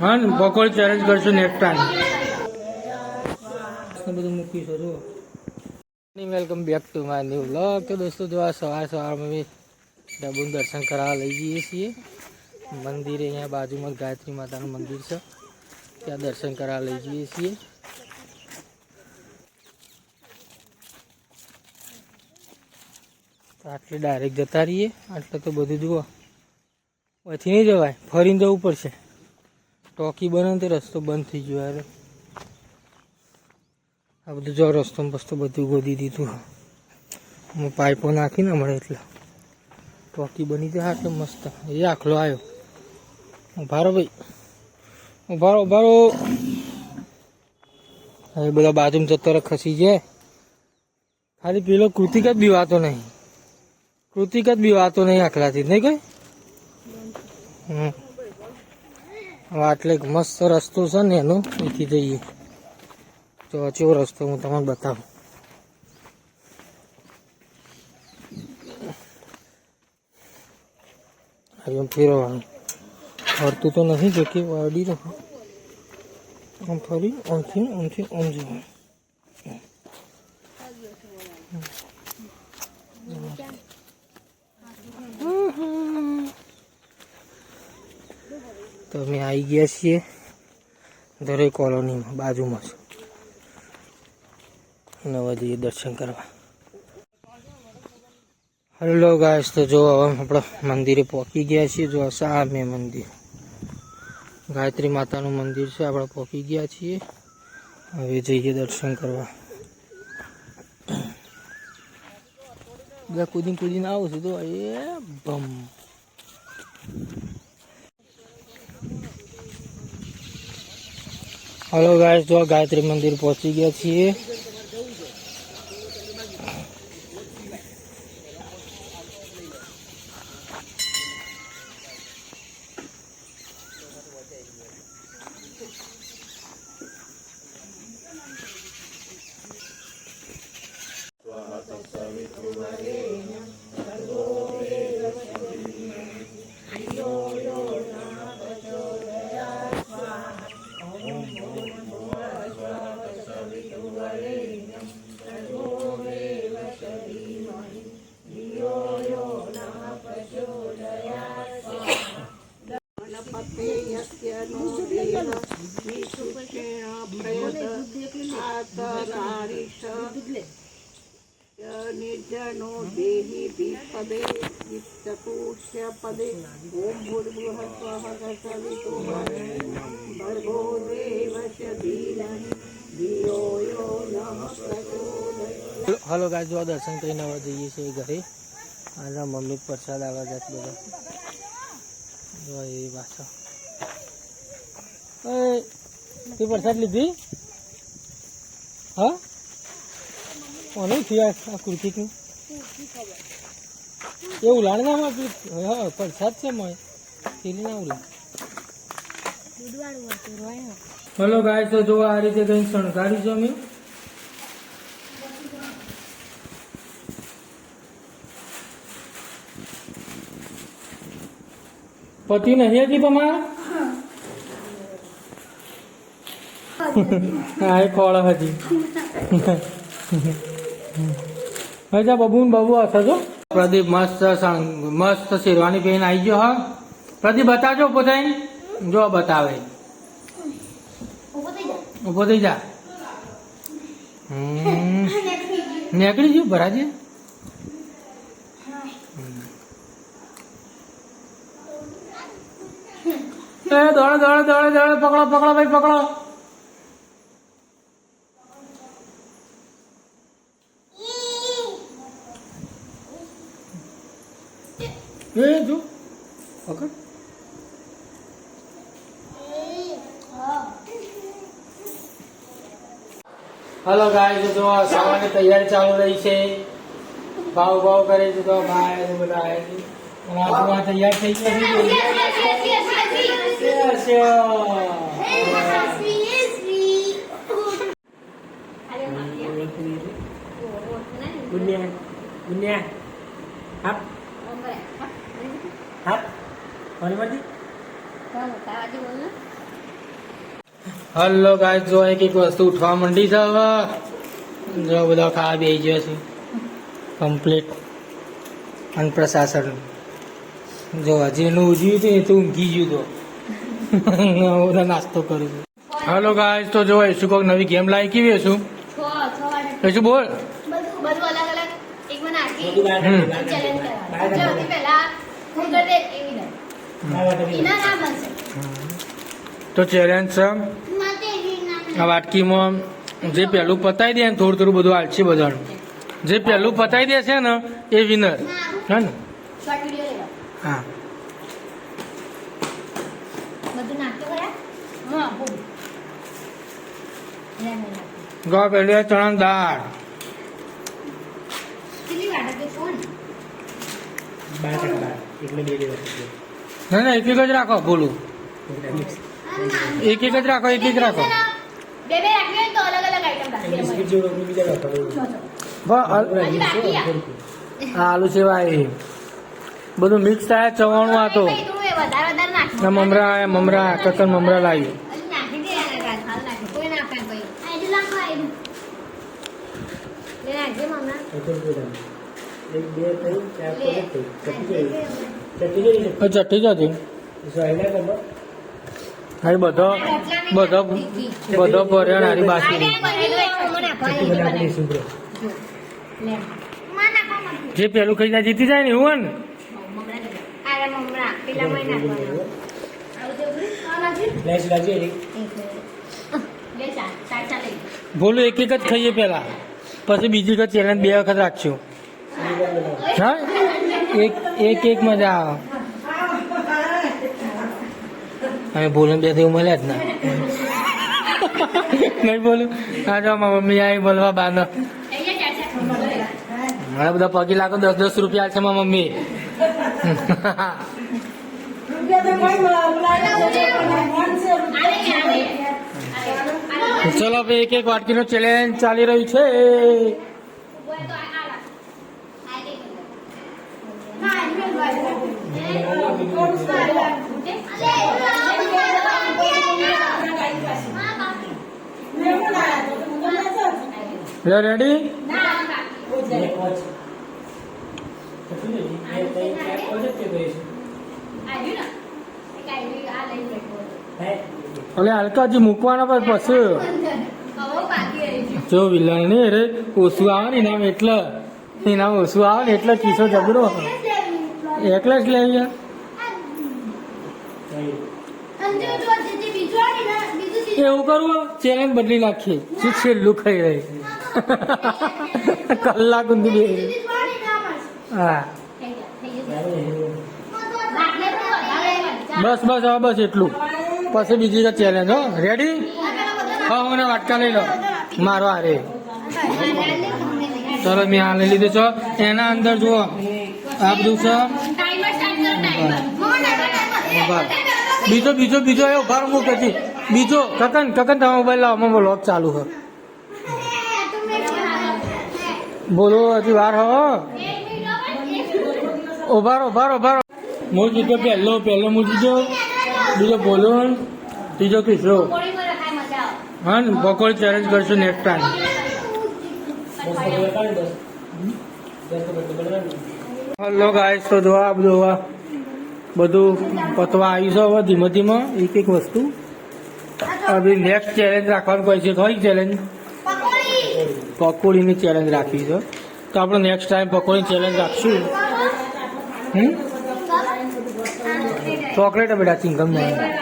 હા, ને પકોડી ચેલેન્જ કરશું નેક્સ્ટ બધું મૂકીશું જુઓ welcome back to my new vlog તો દોસ્તો, જો આ સવાર સવારમાં અમે ડબુન દર્શન કરાવવા લઈ જઈએ છીએ. મંદિરે અહીંયા બાજુમાં ગાયત્રી માતાનું મંદિર છે. ત્યાં દર્શન કરાવવા લઈ જઈએ છીએ. આટલે ડાયરેક્ટ જતા રહીએ. આટલે તો બધું જુઓ. પછી નહીં જવાય. ફરીને જવું પડશે. ટોકી બને તો રસ્તો બંધ થઈ ગયો યાર. આ બધું જો રસ્તો બસ્તો બધું ગોદી દીધું. હું પાઇપો નાખીને મળે એટલે. ટોકી બની જાય એટલે મસ્ત. એ આખલો આવ્યો ઉભારો ભાઈ. ઉભારો ઉભારો હવે બધા બાજુમાં જતો ખસી જાય. ખાલી પેલો કૃતિક જ બીવાતો નહીં. કૃતિક જ બીવાતો નહીં આખલાથી. નહીં કઈ? હમ. આટલે એક મસ્ત રસ્તો છે ને એનો એથી જઈએ. તો ચેવો રસ્તો હું તમને બતાવું. આમ ફેરવવાનું. ફરતું તો નથી જો કે વાડી રહો. આમ ફરી, આમથી આમથી આમ જવાનું. તો અમે આવી ગયા છીએ દરેક કોલોનીમાં, બાજુમાં છે નવા જઈએ દર્શન કરવા. હલો ગાઈસ તો જો આપણે મંદિરે પહોંચી ગયા છીએ. જો સામે મંદિર. ગાયત્રી માતાનું મંદિર છે, આપણે પહોંચી ગયા છીએ. હવે જઈએ દર્શન કરવા. બધા કૂદીને કૂદીને આવું છું તો, એ બમ. હલો ગાય જો ગાયત્રી મંદિર પહોંચી ગયા છીએ. देहि विपदे चतुष्य पदे ॐ भूर्भुवः स्वः सवितो भर्गो देवस्य धीमहि धियो यो नः प्रचोदयात् હલો ગાય જો દર્શન કરીને હવે જઈએ છીએ ઘરે આજે મમ્મી પ્રસાદ આવવા જાત બધા જો એ પાછો એ તે પ્રસાદ લીધી હા કોને થયા આ કૃતિકનું એ ઉલાડનામાં આપી હા પ્રસાદ છે મય તેલી ના ઉલા હલો ગાય તો જો આ રીતે કઈ શણગારી છો મેં પતિ નહીં હતી તમારા હા. એ ખોળ હતી હવે બબુન બબુ હશે છો પ્રદીપ મસ્ત મસ્ત શેરવાની પહેરીને આવી ગયો હા. પ્રદીપ બતાજો પોતાઈ જો બતાવે. ઊભો થઈ જા. હમ. નીકળી ગયું. ભરાજી? એ દોડો દોડો દોડો દોડો પકડો પકડો ભાઈ પકડો. એ જો પકડ હલો ગાય તો સામાન્ય તૈયારી ચાલુ રહી છે ભાવ ભાવ કરે છે તો ભાઈ બધા આવે છે તૈયાર થઈ ગયા છે ગુનિયા ગુન્યા કોની હલો ગાય જો એક એક વસ્તુ ઉઠવા માંડી છે હવે. જો બધા ખાવા બે ગયો છે. કમ્પ્લીટ અને પ્રશાસન. જો હજી એનું ઉજવ્યું હતું એ તો ઊંઘી ગયું તો. બધા નાસ્તો કરું છું. હલો ગાય તો જો શું કોઈક નવી ગેમ લાવી કેવી શું છ છ શું બોલ. બધું બધું અલગ અલગ. એક મને આખી. ચેલેન્જ તો ચેલેન્જ છે. આ વાટકીમાં જે પહેલું પતાવી દે ને થોડું થોડું બધું આલશે બધાનું. જે પહેલું પતાવી દે છે ને એ વિનર હે. ને? હા. ગા પહેલી ચણા દાળ. કેટલી ના ના એક એક જ રાખો બોલું. એક એક. જ રાખો એક એક રાખો. બે બે રાખવી તો અલગ આઈટમ આલુ સેવાય. બધું મિક્સ થાય ચવાણું આ તો. મમરા મમરા કકન મમરા લાવી. કોઈ મમરા. ચટ્ટી જ હતી હા બધો બધો બધો ભર્યા હારી એક. જે પેલું ખાઈ જાય જીતી જાય ને એવું ને? એક. બોલું એક એક જ ખાઈએ પેલા. પછી બીજી વખત ચેલેન્જ બે વખત રાખશું. હા? એક એક એક મજા આવે. અમે બોલું બેથી મળ્યા જ ના. નહીં બોલું હા જો મમ્મી આવી બોલવા બાનો ચા. મારા બધા પગી લાગો દસ દસ રૂપિયા છે મારા મમ્મી. ચલો એક એક વાટકીનો ચેલેન્જ ચાલી રહ્યું છે ઊભો રહે તો આ- આ રાખ. આ એક એક મિનિટ. હા, એની મેલ વાળી. રેડી અલે હલકાજી મૂકવાના પર પછી. જો વિલણ ને રે ઓછું આવે ને ઇનામ એટલે, એના ઓછું આવે ને એટલે કિસ્સો જબરો એકલા જ લઈ ગયા એવું કરવું ચેલેન્જ બદલી નાખીએ. શું છેલ્લું ખાઈ રહી? કલાક ઊંધી બે. હા. બસ બસ હવે બસ એટલું. પછી બીજી ચેલેન્જ હો. રેડી હા મને વાટકા લઈ લો મારો હારે. ચલો મેં આ લઈ લીધું છો. એના અંદર જુઓ. આ બધું છે. બીજો બીજો બીજો એ ભાર મૂક હતી બીજો. કકન કકન તમે મોબાઈલ લાવો મારો વ્લોગ ચાલુ છે. બોલો હજી વાર હો. ઉભારો ઉભારો ઉભારો હું જીતો પહેલો પહેલો હું જીતો બીજો બોલો. ત્રીજો કિસ્સો. હા ને પકોડી ચેલેન્જ કરશું નેક્સ્ટ ટાઈમ હલો ગાઈસ તો જોવા બધું બધું પતવા આવ્યું છે હવે ધીમે ધીમે એક એક વસ્તુ. હવે નેક્સ્ટ ચેલેન્જ રાખવાનું કહે છે થોડી ચેલેન્જ પકોડીની ચેલેન્જ રાખવી છે. તો આપણે નેક્સ્ટ ટાઈમ પકોડીની ચેલેન્જ રાખશું. હમ? ચોકલેટ બેટા ચિંગમ નહીં